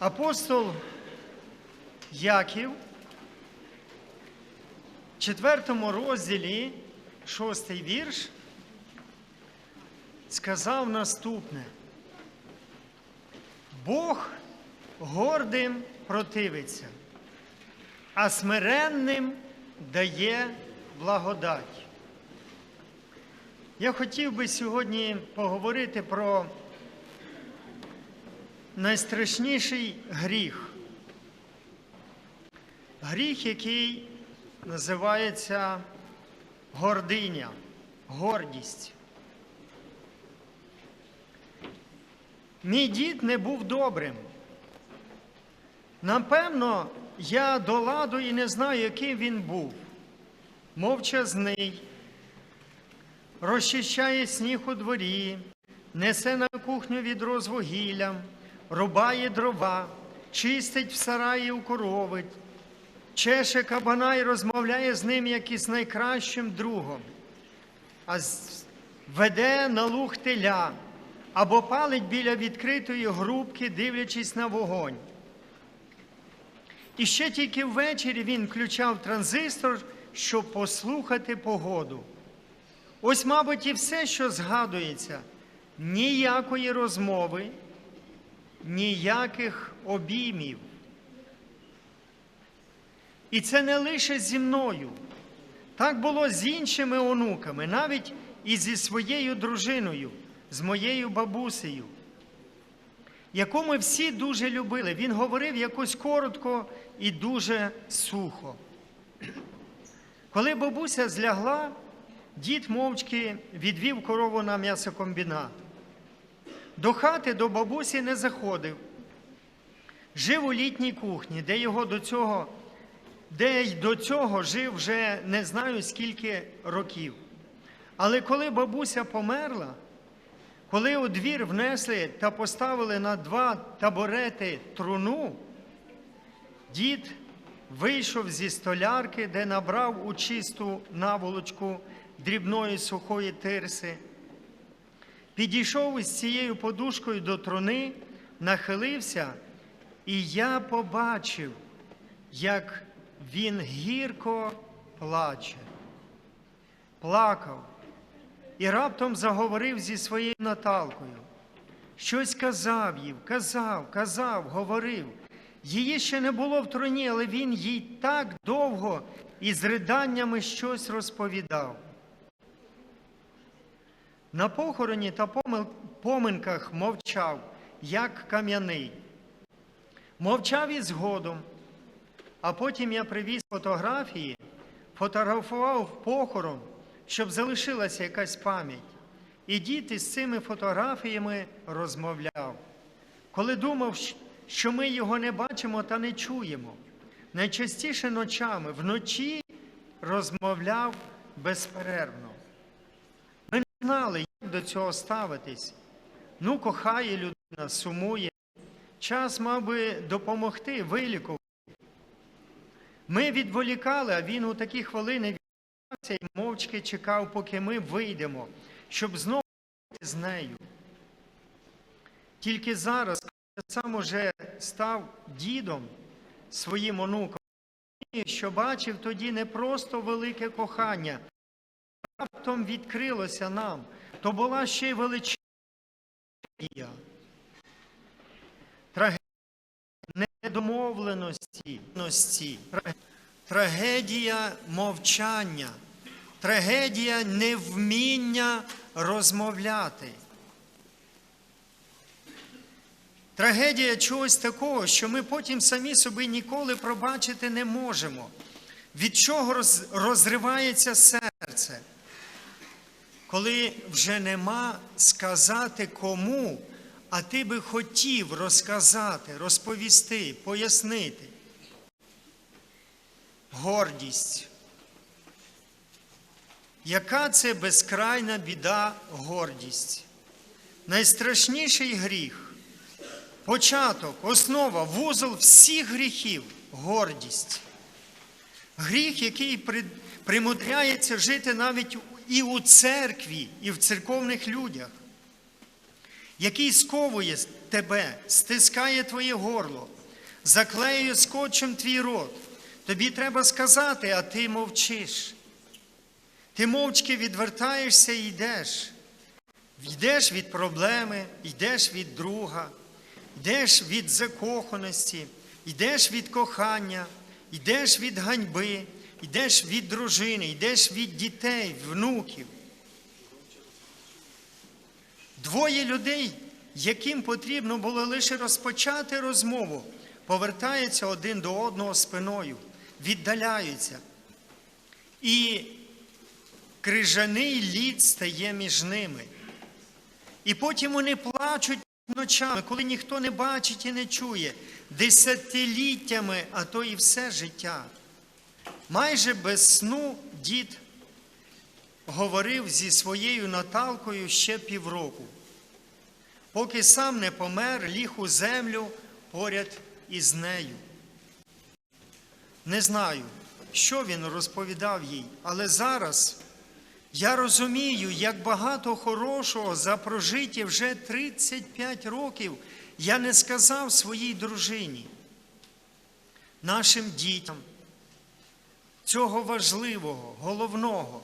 Апостол Яків в четвертому розділі, шостий вірш, сказав наступне. Бог гордим противиться, а смиренним дає благодать. Я хотів би сьогодні поговорити про найстрашніший гріх. Гріх, який називається гординя, гордість. Мій дід не був добрим. Напевно, я до ладу і не знаю, яким він був. Мовчазний, розчищає сніг у дворі, несе на кухню відро з вугіллям, рубає дрова, чистить в сараї у коровить, чеше кабана і розмовляє з ним, як із найкращим другом, а веде на луг теля або палить біля відкритої грубки, дивлячись на вогонь. І ще тільки ввечері він включав транзистор, щоб послухати погоду. Ось, мабуть, і все, що згадується, ніякої розмови, ніяких обіймів. І це не лише зі мною. Так було з іншими онуками, навіть і зі своєю дружиною, з моєю бабусею, яку ми всі дуже любили. Він говорив якось коротко і дуже сухо. Коли бабуся злягла, дід мовчки відвів корову на м'ясокомбінат. До хати до бабусі не заходив. Жив у літній кухні, де його до цього, де й до цього жив вже не знаю скільки років. Але коли бабуся померла, коли у двір внесли та поставили на два табурети труну, дід вийшов зі столярки, де набрав у чисту наволочку дрібної сухої тирси, підійшов із цією подушкою до труни, нахилився, і я побачив, як він гірко плаче, плакав і раптом заговорив зі своєю Наталкою. Щось казав їй, казав, казав, говорив. Її ще не було в труні, але він їй так довго і з риданнями щось розповідав. На похороні та поминках мовчав, як кам'яний. Мовчав і згодом, а потім я привіз фотографії, фотографував похорон, щоб залишилася якась пам'ять. І дід із цими фотографіями розмовляв. Коли думав, що ми його не бачимо та не чуємо, найчастіше ночами, вночі розмовляв безперервно. Знали, як до цього ставитись. Ну, кохає людина, сумує. Час мав би допомогти, вилікувати. Ми відволікали, а він у такі хвилини відволікався і мовчки чекав, поки ми вийдемо, щоб знову бути з нею. Тільки зараз, коли сам уже став дідом своїм онуком, що бачив тоді не просто велике кохання, раптом відкрилося нам, то була ще й величезна трагедія. Недомовленості, трагедія мовчання, трагедія невміння розмовляти. Трагедія чогось такого, що ми потім самі собі ніколи пробачити не можемо. Від чого розривається серце? Коли вже нема сказати кому, а ти би хотів розказати, розповісти, пояснити. Гордість. Яка це безкрайна біда гордість? Найстрашніший гріх, початок, основа, вузол всіх гріхів гордість. Гріх, який примудряється жити навіть і у церкві, і в церковних людях, який сковує тебе, стискає твоє горло, заклеює скотчем твій рот. Тобі треба сказати, а ти мовчиш. Ти мовчки відвертаєшся і йдеш. Йдеш від проблеми, йдеш від друга, йдеш від закоханості, йдеш від кохання, йдеш від ганьби, йдеш від дружини, йдеш від дітей, внуків. Двоє людей, яким потрібно було лише розпочати розмову, повертаються один до одного спиною, віддаляються. І крижаний лід стає між ними. І потім вони плачуть ночами, коли ніхто не бачить і не чує, десятиліттями, а то і все життя. Майже без сну дід говорив зі своєю Наталкою ще півроку, поки сам не помер, ліг у землю поряд із нею. Не знаю, що він розповідав їй, але зараз я розумію, як багато хорошого за прожиті вже 35 років я не сказав своїй дружині, нашим дітям, цього важливого, головного.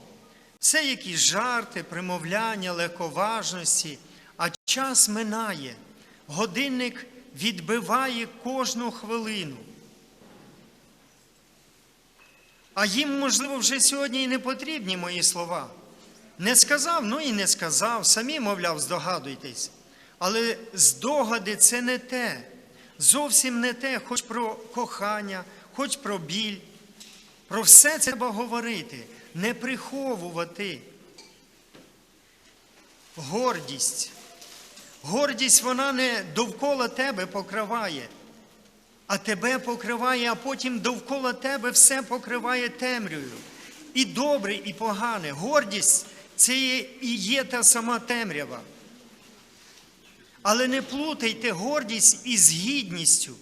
Це якісь жарти, примовляння, легковажності, а час минає. Годинник відбиває кожну хвилину. А їм, можливо, вже сьогодні і не потрібні мої слова. Не сказав, ну і не сказав, самі, мовляв, здогадуйтесь. Але здогади це не те, зовсім не те, хоч про кохання, хоч про біль. Про все це треба говорити, не приховувати. Гордість. Гордість вона не довкола тебе покриває, а тебе покриває, а потім довкола тебе все покриває темрявою. І добре, і погане. Гордість це і є та сама темрява. Але не плутайте гордість із гідністю.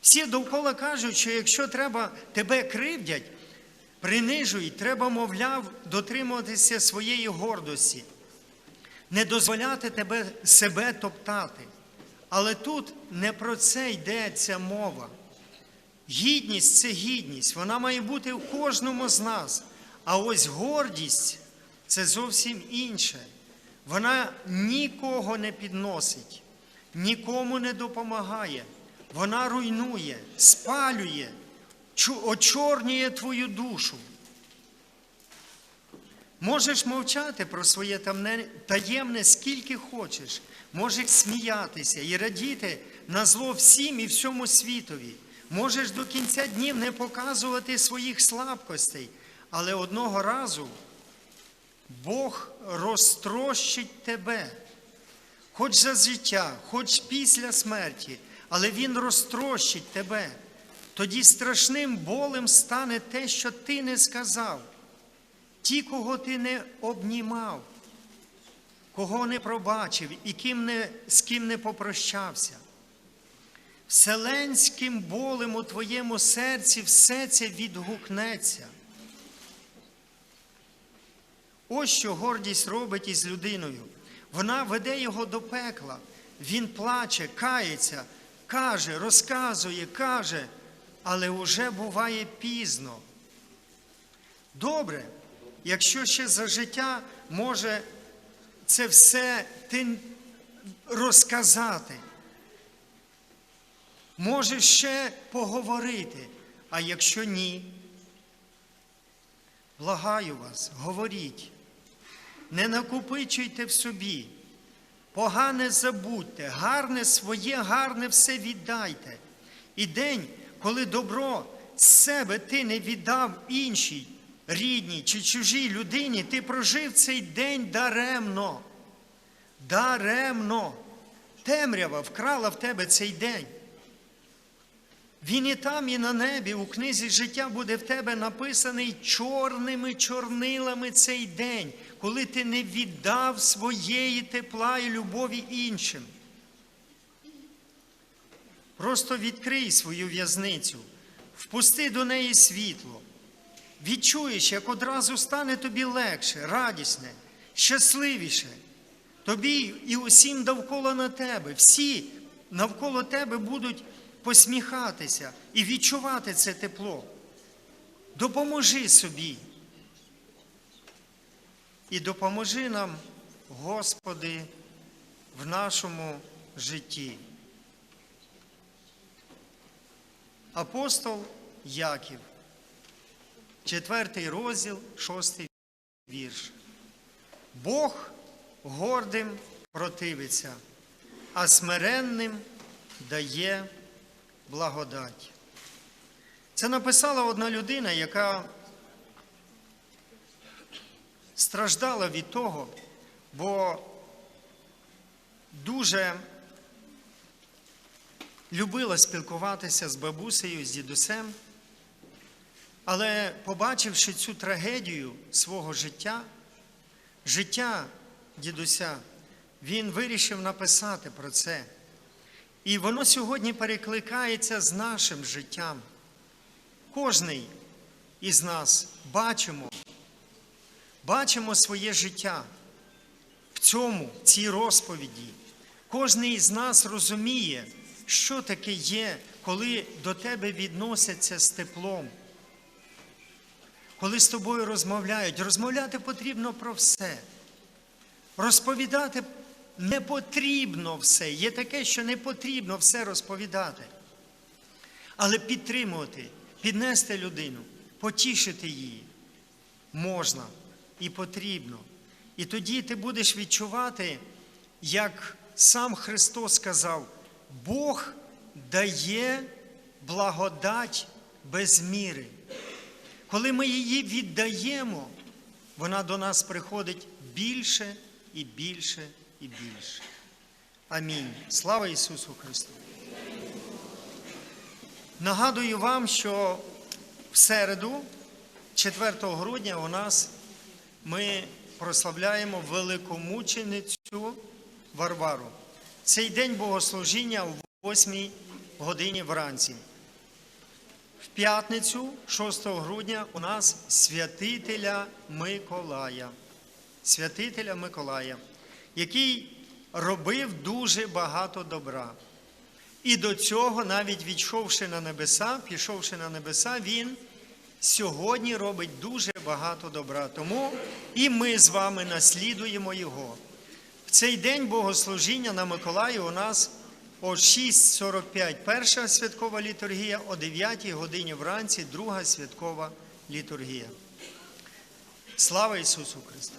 Всі довкола кажуть, що якщо треба тебе кривдять, принижують, треба, мовляв, дотримуватися своєї гордості, не дозволяти тебе себе топтати. Але тут не про це йдеться мова. Гідність це гідність, вона має бути в кожному з нас. А ось гордість це зовсім інше. Вона нікого не підносить, нікому не допомагає. Вона руйнує, спалює, очорнює твою душу. Можеш мовчати про своє таємне скільки хочеш, можеш сміятися і радіти на зло всім і всьому світові. Можеш до кінця днів не показувати своїх слабкостей, але одного разу Бог розтрощить тебе, хоч за життя, хоч після смерті, але Він розтрощить тебе. Тоді страшним болем стане те, що ти не сказав, ті, кого ти не обнімав, кого не пробачив і ким не, з ким не попрощався. Вселенським болем у твоєму серці все це відгукнеться. Ось що гордість робить із людиною. Вона веде його до пекла. Він плаче, кається, каже, розказує, каже, але вже буває пізно. Добре, якщо ще за життя може це все ти розказати, може ще поговорити, а якщо ні, благаю вас, говоріть не накопичуйте в собі, погане забудьте, гарне своє, гарне все віддайте. І день, коли добро з себе ти не віддав іншій, рідній чи чужій людині, ти прожив цей день даремно. Даремно. Темрява вкрала в тебе цей день. Він і там, і на небі, у книзі життя буде в тебе написаний чорними чорнилами цей день, коли ти не віддав своєї тепла і любові іншим. Просто відкрий свою в'язницю, впусти до неї світло. Відчуєш, як одразу стане тобі легше, радісне, щасливіше. тобі і усім довкола на тебе. Всі навколо тебе будуть посміхатися і відчувати це тепло. Допоможи собі. І допоможи нам, Господи, в нашому житті. Апостол Яків, четвертий розділ, шостий вірш. Бог гордим противиться, а смиренним дає благодать. Це написала одна людина, яка страждала від того, бо дуже любила спілкуватися з бабусею, з дідусем, але побачивши цю трагедію свого життя, життя дідуся, він вирішив написати про це. І воно сьогодні перекликається з нашим життям. Кожний із нас бачимо, бачимо своє життя в цьому, в цій розповіді. Кожний із нас розуміє, що таке є, коли до тебе відносяться з теплом. Коли з тобою розмовляють, розмовляти потрібно про все. Розповідати не потрібно все. Є таке, що не потрібно все розповідати. Але підтримувати, піднести людину, потішити її можна і потрібно. І тоді ти будеш відчувати, як сам Христос сказав, Бог дає благодать без міри. Коли ми її віддаємо, вона до нас приходить більше і більше і більше. Амінь. Слава Ісусу Христу! Нагадую вам, що в середу, 4 грудня, у нас ми прославляємо великомученицю Варвару. Цей день богослужіння о 8 годині вранці. В п'ятницю, 6 грудня, у нас святителя Миколая. Святителя Миколая, який робив дуже багато добра. І до цього, навіть відійшовши на небеса, пішовши на небеса, він сьогодні робить дуже багато добра. Тому і ми з вами наслідуємо його. В цей день богослужіння на Миколаї у нас о 6.45 перша святкова літургія, о 9 годині вранці друга святкова літургія. Слава Ісусу Христу!